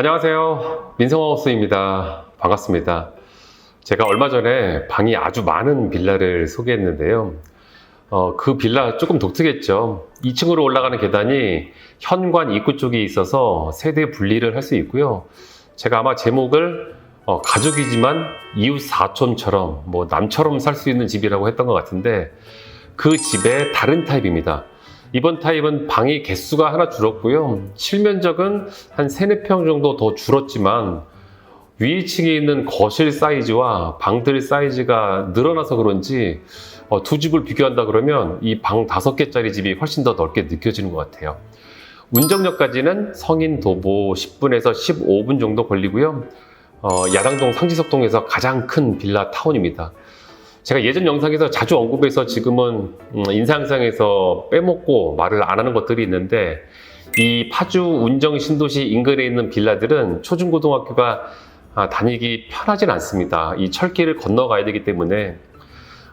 안녕하세요. 민성하우스입니다. 반갑습니다. 제가 얼마 전에 방이 아주 많은 빌라를 소개했는데요. 어, 그 빌라 조금 독특했죠. 2층으로 올라가는 계단이 현관 입구 쪽에 있어서 세대 분리를 할 수 있고요. 제가 아마 제목을 어, 가족이지만 이웃 사촌처럼 뭐 남처럼 살 수 있는 집이라고 했던 것 같은데 그 집의 다른 타입입니다. 이번 타입은 방이 개수가 하나 줄었고요. 실면적은 한 3, 4평 정도 더 줄었지만 위층에 있는 거실 사이즈와 방들 사이즈가 늘어나서 그런지 어, 두 집을 비교한다 그러면 이 방 다섯 개짜리 집이 훨씬 더 넓게 느껴지는 것 같아요. 운정역까지는 성인 도보 10분에서 15분 정도 걸리고요. 어, 야당동 상지석동에서 가장 큰 빌라 타운입니다. 제가 예전 영상에서 자주 언급해서 지금은 음, 인상상에서 빼먹고 말을 안 하는 것들이 있는데 이 파주 운정 신도시 인근에 있는 빌라들은 초중고등학교가 아, 다니기 편하진 않습니다. 이 철길을 건너가야 되기 때문에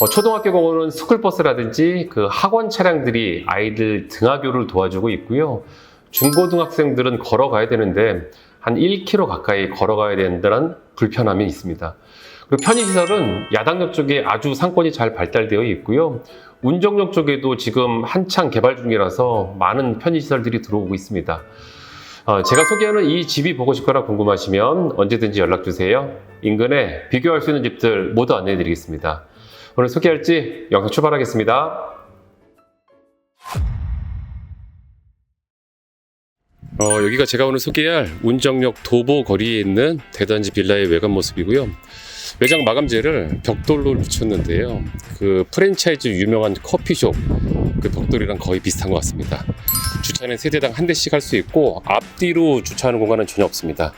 어, 초등학교 공원은 스쿨버스라든지 그 학원 차량들이 아이들 등하교를 도와주고 있고요. 중고등학생들은 걸어가야 되는데 한 1km 가까이 걸어가야 된다는 불편함이 있습니다. 그리고 편의시설은 야당역 쪽에 아주 상권이 잘 발달되어 있고요. 운정역 쪽에도 지금 한창 개발 중이라서 많은 편의시설들이 들어오고 있습니다. 어, 제가 소개하는 이 집이 보고 싶거나 궁금하시면 언제든지 연락주세요. 인근에 비교할 수 있는 집들 모두 안내해 드리겠습니다. 오늘 소개할 지 영상 출발하겠습니다. 어, 여기가 제가 오늘 소개할 운정역 도보 거리에 있는 대단지 빌라의 외관 모습이고요. 외장 마감재를 벽돌로 붙였는데요. 그 프랜차이즈 유명한 커피숍 그 벽돌이랑 거의 비슷한 것 같습니다. 주차는 세대당 한 대씩 할 수 있고 앞뒤로 주차하는 공간은 전혀 없습니다.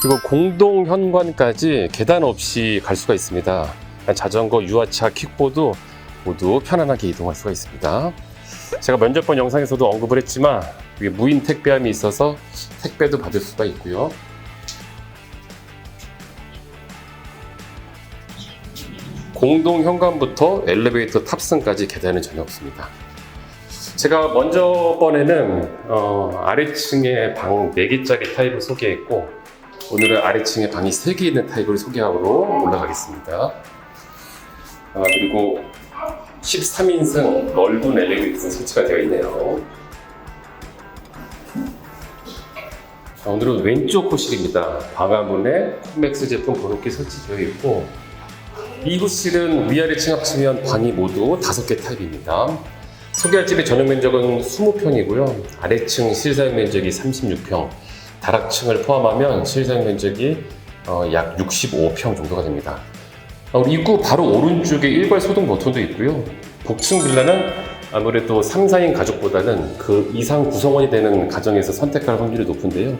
그리고 공동 현관까지 계단 없이 갈 수가 있습니다. 자전거, 유아차, 킥보드 모두 편안하게 이동할 수가 있습니다. 제가 면접본 영상에서도 언급을 했지만 무인 택배함이 있어서 택배도 받을 수가 있고요. 공동 현관부터 엘리베이터 탑승까지 계단은 전혀 없습니다. 제가 먼저 번에는 어, 아래층에 방 4개짜리 타입을 소개했고 오늘은 아래층에 방이 3개 있는 타입을 소개하러 올라가겠습니다. 아, 그리고 13인승 넓은 엘리베이터 설치가 되어 있네요. 자, 오늘은 왼쪽 호실입니다. 방화문에 콤맥스 제품 번호키 설치되어 있고 이호실은 위아래 층 합치면 방이 모두 5개 타입입니다. 소개할 집의 전용 면적은 20평이고요. 아래층 실사용 면적이 36평, 다락층을 포함하면 실사용 면적이 어, 약 65평 정도가 됩니다. 어, 우리 입구 바로 오른쪽에 일괄 소등 버튼도 있고요. 복층 빌라는 아무래도 3, 4인 가족보다는 그 이상 구성원이 되는 가정에서 선택할 확률이 높은데요.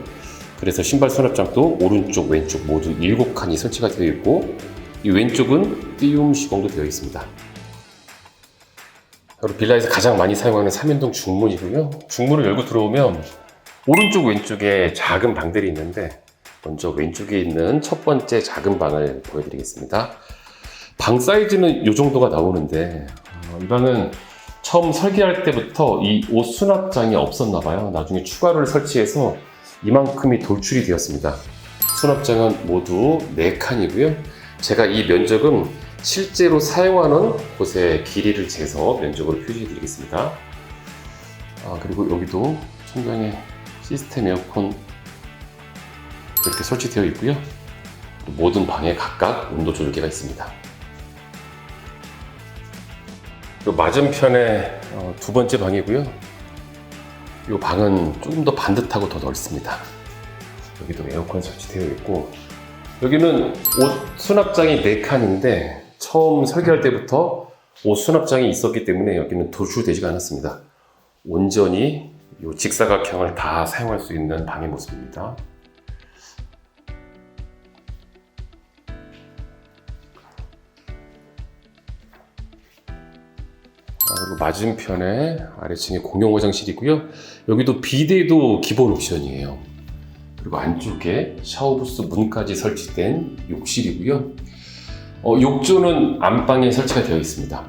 그래서 신발 수납장도 오른쪽, 왼쪽 모두 7칸이 설치가 되어 있고 이 왼쪽은 띄움 시공도 되어 있습니다. 그리고 빌라에서 가장 많이 사용하는 3연동 중문이고요. 중문을 열고 들어오면 오른쪽 왼쪽에 작은 방들이 있는데 먼저 왼쪽에 있는 첫 번째 작은 방을 보여드리겠습니다. 방 사이즈는 이 정도가 나오는데 어, 이 방은 처음 설계할 때부터 이 옷 수납장이 없었나 봐요. 나중에 추가를 설치해서 이만큼이 돌출이 되었습니다. 수납장은 모두 4칸이고요. 제가 이 면적은 실제로 사용하는 곳의 길이를 재서 면적으로 표시해 드리겠습니다. 아, 그리고 여기도 천장에 시스템 에어컨 이렇게 설치되어 있고요. 모든 방에 각각 온도 조절기가 있습니다. 맞은편에 어, 두 번째 방이고요. 이 방은 조금 더 반듯하고 더 넓습니다. 여기도 에어컨 설치되어 있고 여기는 옷 수납장이 4칸인데 처음 설계할 때부터 옷 수납장이 있었기 때문에 여기는 도출되지가 않았습니다. 온전히 이 직사각형을 다 사용할 수 있는 방의 모습입니다. 아, 그리고 맞은편에 아래층에 공용 화장실이고요. 여기도 비데도 기본 옵션이에요. 그리고 안쪽에 샤워부스 문까지 설치된 욕실이고요. 어, 욕조는 안방에 설치가 되어 있습니다.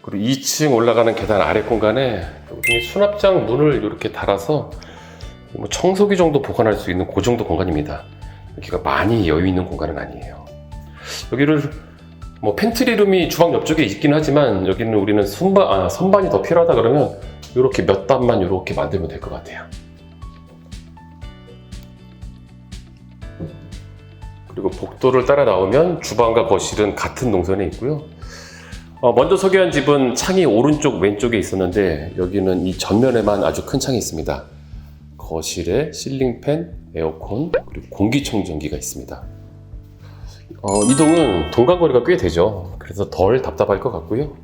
그리고 2층 올라가는 계단 아래 공간에 수납장 문을 이렇게 달아서 뭐 청소기 정도 보관할 수 있는 그 정도 공간입니다. 여기가 많이 여유 있는 공간은 아니에요. 여기를 뭐 팬트리룸이 주방 옆쪽에 있긴 하지만 여기는 우리는 선반, 아, 선반이 더 필요하다 그러면 이렇게 몇 단만 이렇게 만들면 될 것 같아요. 그리고 복도를 따라 나오면 주방과 거실은 같은 동선에 있고요. 어, 먼저 소개한 집은 창이 오른쪽 왼쪽에 있었는데 여기는 이 전면에만 아주 큰 창이 있습니다. 거실에 실링팬, 에어컨, 그리고 공기청정기가 있습니다. 어, 이동은 동간거리가 꽤 되죠. 그래서 덜 답답할 것 같고요.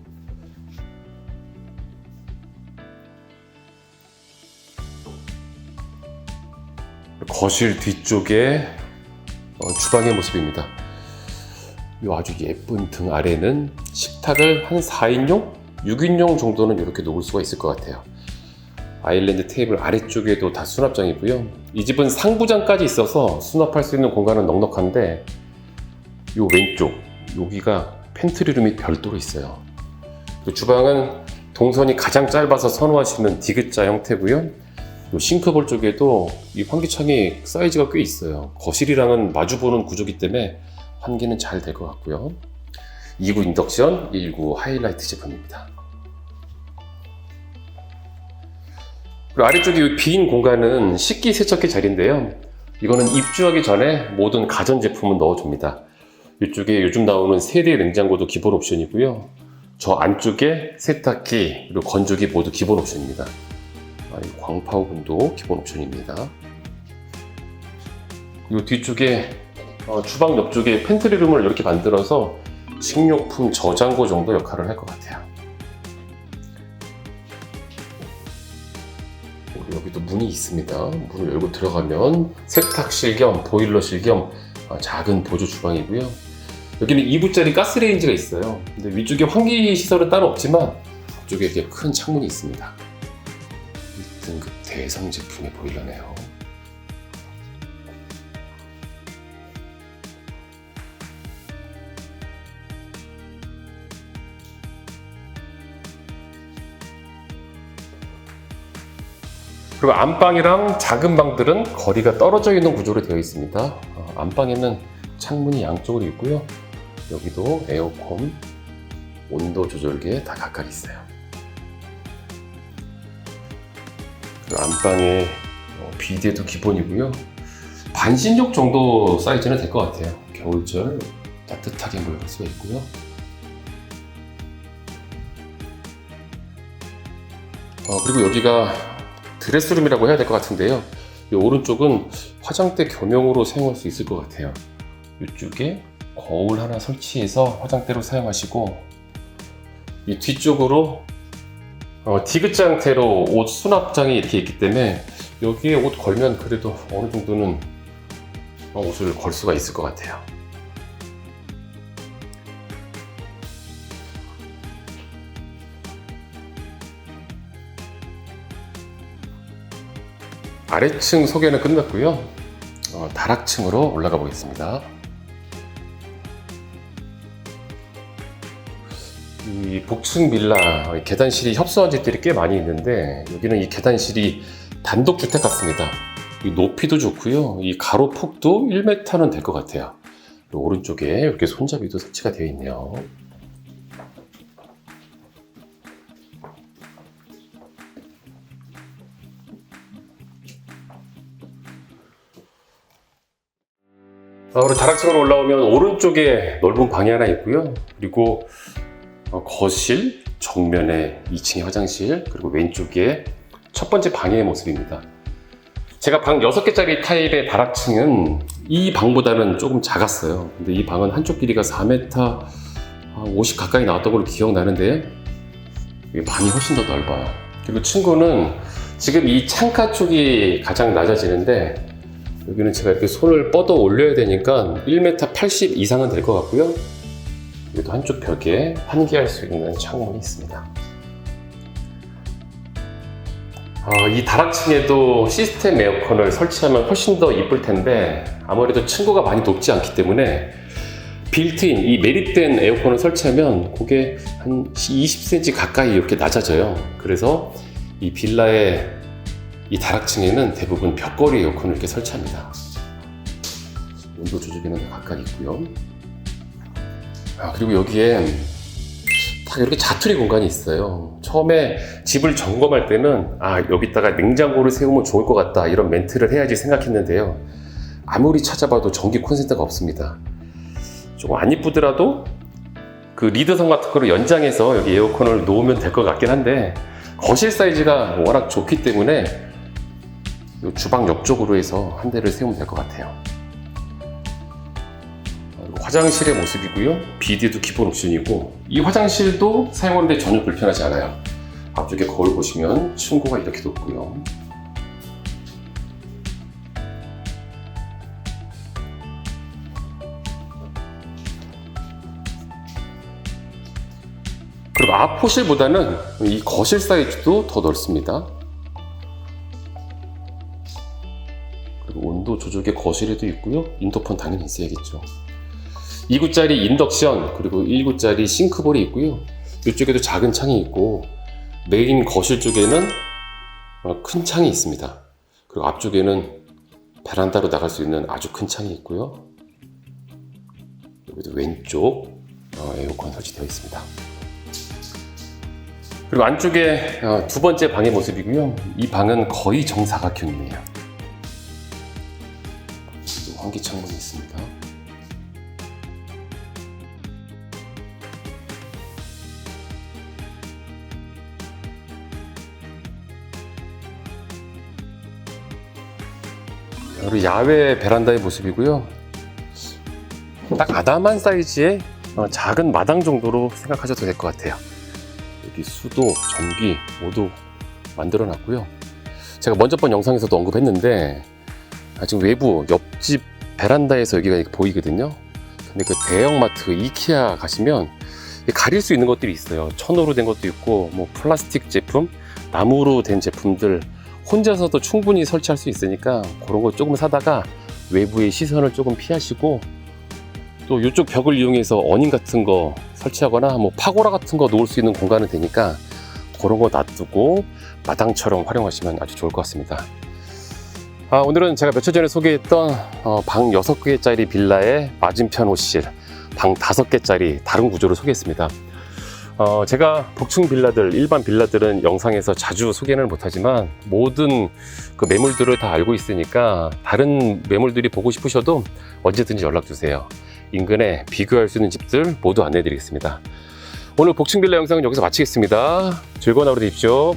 거실 뒤쪽에 어, 주방의 모습입니다. 이 아주 예쁜 등 아래는 식탁을 한 4인용, 6인용 정도는 이렇게 놓을 수가 있을 것 같아요. 아일랜드 테이블 아래쪽에도 다 수납장이고요. 이 집은 상부장까지 있어서 수납할 수 있는 공간은 넉넉한데 이 왼쪽 여기가 팬트리룸이 별도로 있어요. 그 주방은 동선이 가장 짧아서 선호하시는 디귿자 형태고요. 요 싱크볼 쪽에도 이 환기창이 사이즈가 꽤 있어요. 거실이랑은 마주보는 구조기 때문에 환기는 잘 될 것 같고요. 2구 인덕션, 1구 하이라이트 제품입니다. 그리고 아래쪽에 이빈 공간은 식기 세척기 자리인데요. 이거는 입주하기 전에 모든 가전제품은 넣어줍니다. 이쪽에 요즘 나오는 세대 냉장고도 기본 옵션이고요. 저 안쪽에 세탁기, 그리고 건조기 모두 기본 옵션입니다. 아, 이 광파 오븐도 기본 옵션입니다. 이 뒤쪽에 어, 주방 옆쪽에 팬트리룸을 이렇게 만들어서 식료품 저장고 정도 역할을 할 것 같아요. 그리고 여기도 문이 있습니다. 문을 열고 들어가면 세탁실 겸 보일러실 겸 어, 작은 보조 주방이고요. 여기는 2부짜리 가스레인지가 있어요. 근데 위쪽에 환기 시설은 따로 없지만 앞쪽에 이렇게 큰 창문이 있습니다. 1등급 대성 제품의 보일러네요. 그리고 안방이랑 작은 방들은 거리가 떨어져 있는 구조로 되어 있습니다. 어, 안방에는 창문이 양쪽으로 있고요. 여기도 에어컨, 온도 조절기에 다 각각 있어요. 그리고 안방에 어, 비데도 기본이고요. 반신욕 정도 사이즈는 될 것 같아요. 겨울철 따뜻하게 모여갈 수가 있고요. 어, 그리고 여기가 드레스룸이라고 해야 될 것 같은데요. 이 오른쪽은 화장대 겸용으로 사용할 수 있을 것 같아요. 이쪽에 거울 하나 설치해서 화장대로 사용하시고 이 뒤쪽으로 어, 디귿자 형태로 옷 수납장이 이렇게 있기 때문에 여기에 옷 걸면 그래도 어느 정도는 어, 옷을 걸 수가 있을 것 같아요. 아래층 소개는 끝났고요. 어, 다락층으로 올라가 보겠습니다. 이 복층 빌라 어, 계단실이 협소한 집들이 꽤 많이 있는데 여기는 이 계단실이 단독 주택 같습니다. 이 높이도 좋고요. 이 가로 폭도 1m는 될 것 같아요. 오른쪽에 이렇게 손잡이도 설치가 되어 있네요. 어, 그리고 다락층으로 올라오면 오른쪽에 넓은 방이 하나 있고요. 그리고 어, 거실, 정면에 2층의 화장실, 그리고 왼쪽에 첫 번째 방의 모습입니다. 제가 방 6개짜리 타입의 다락층은 이 방보다는 조금 작았어요. 근데 이 방은 한쪽 길이가 4m 50 가까이 나왔던 걸로 기억나는데 이 방이 훨씬 더 넓어요. 그리고 친구는 지금 이 창가 쪽이 가장 낮아지는데 여기는 제가 이렇게 손을 뻗어 올려야 되니까 1m 80 이상은 될 것 같고요. 여기도 한쪽 벽에 환기할 수 있는 창문이 있습니다. 아, 이 다락층에도 시스템 에어컨을 설치하면 훨씬 더 이쁠 텐데 아무래도 층고가 많이 높지 않기 때문에 빌트인 이 매립된 에어컨을 설치하면 그게 한 20cm 가까이 이렇게 낮아져요. 그래서 이 빌라의 이 다락층에는 대부분 벽걸이 에어컨을 이렇게 설치합니다. 온도 조절기는 가까이 있고요. 아, 그리고 여기에 딱 이렇게 자투리 공간이 있어요. 처음에 집을 점검할 때는 아, 여기다가 냉장고를 세우면 좋을 것 같다. 이런 멘트를 해야지 생각했는데요. 아무리 찾아봐도 전기 콘센트가 없습니다. 조금 안 이쁘더라도 그 리드선 같은 거를 연장해서 여기 에어컨을 놓으면 될 것 같긴 한데 거실 사이즈가 워낙 좁기 때문에 요 주방 옆쪽으로 해서 한 대를 세우면 될 것 같아요. 화장실의 모습이고요. 비디도 기본 옵션이고 이 화장실도 사용하는데 전혀 불편하지 않아요. 앞쪽에 거울 보시면 층고가 이렇게 높고요. 그리고 앞 호실보다는 이 거실 사이즈도 더 넓습니다. 그리고 온도 조절기 거실에도 있고요. 인터폰 당연히 있어야겠죠. 2구짜리 인덕션 그리고 1구짜리 싱크볼이 있고요. 이쪽에도 작은 창이 있고 메인 거실 쪽에는 어, 큰 창이 있습니다. 그리고 앞쪽에는 베란다로 나갈 수 있는 아주 큰 창이 있고요. 여기도 왼쪽 어, 에어컨 설치되어 있습니다. 그리고 안쪽에 어, 두 번째 방의 모습이고요. 이 방은 거의 정사각형이에요. 그리고 환기 창문이 있습니다. 그리고 야외 베란다의 모습이고요. 딱 아담한 사이즈의 어, 작은 마당 정도로 생각하셔도 될 것 같아요. 여기 수도, 전기 모두 만들어 놨고요. 제가 먼저 번 영상에서도 언급했는데 아, 지금 외부 옆집 베란다에서 여기가 보이거든요. 근데 그 대형마트 이케아 가시면 가릴 수 있는 것들이 있어요. 천으로 된 것도 있고 뭐 플라스틱 제품, 나무로 된 제품들 혼자서도 충분히 설치할 수 있으니까 그런 거 조금 사다가 외부의 시선을 조금 피하시고 또 이쪽 벽을 이용해서 어닝 같은 거 설치하거나 뭐 파고라 같은 거 놓을 수 있는 공간은 되니까 그런 거 놔두고 마당처럼 활용하시면 아주 좋을 것 같습니다. 아, 오늘은 제가 며칠 전에 소개했던 어, 방 6개짜리 빌라의 맞은편 호실, 방 5개짜리 다른 구조를 소개했습니다. 어, 제가 복층 빌라들, 일반 빌라들은 영상에서 자주 소개는 못하지만 모든 그 매물들을 다 알고 있으니까 다른 매물들이 보고 싶으셔도 언제든지 연락 주세요. 인근에 비교할 수 있는 집들 모두 안내해 드리겠습니다. 오늘 복층 빌라 영상은 여기서 마치겠습니다. 즐거운 하루 되십시오.